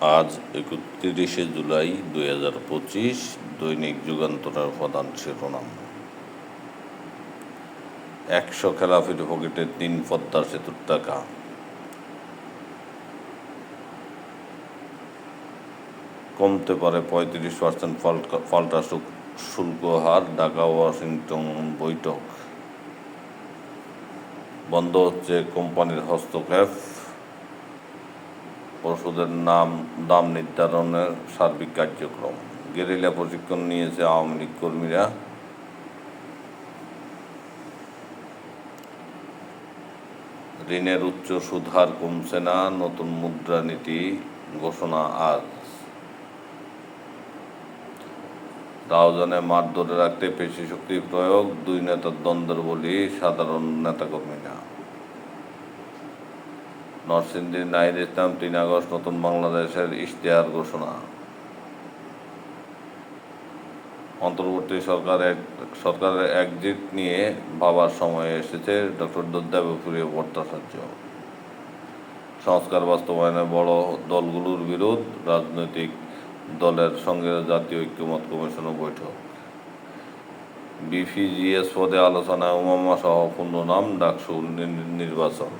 আজ একত্রিশে জুলাই দুই হাজার পঁচিশ দৈনিক যুগান্তরের প্রধান শিরোনাম। একশো খেলাফির পকেটে তিন পদ্মা সেতুর টাকা কমতে পারে পঁয়ত্রিশ পার্সেন্ট পাল্টা শুল্ক- শুল্ক হার, ঢাকা ওয়াশিংটন বৈঠক। বন্ধ হচ্ছে কোম্পানির হস্তক্ষেপ। ওষুধের নাম, দাম নির্ধারণের সার্বিক কার্যক্রম। গেরিলা প্রশিক্ষণ নিয়েছে আওয়ামী লীগ কর্মীরা। ঋণের উচ্চ সুদহার কমছে না, নতুন মুদ্রানীতি ঘোষণা আজ। রাউজানে মাঠ ধরে রাখতে পেশি শক্তি প্রয়োগ, দুই নেতার দ্বন্দ্বের বলি সাধারণ নেতাকর্মীরা। নরসিংদীর নাহিদ ইসলাম তিন আগস্ট নতুন বাংলাদেশের ইশতেহার ঘোষণা। অন্তর্বর্তী সরকার এক, সরকারের একজিট নিয়ে ভাবার সময় এসেছে ডক্টর দেবপ্রিয় ভট্টাচার্য। সংস্কার বাস্তবায়নে বড় দলগুলোর বিরোধ, রাজনৈতিক দলের সঙ্গে জাতীয় ঐক্যমত কমিশনের বৈঠক। বিপিজিএস পদে আলোচনায় উমামা সহ পূর্ণ নাম ডাকসু নির্বাচন।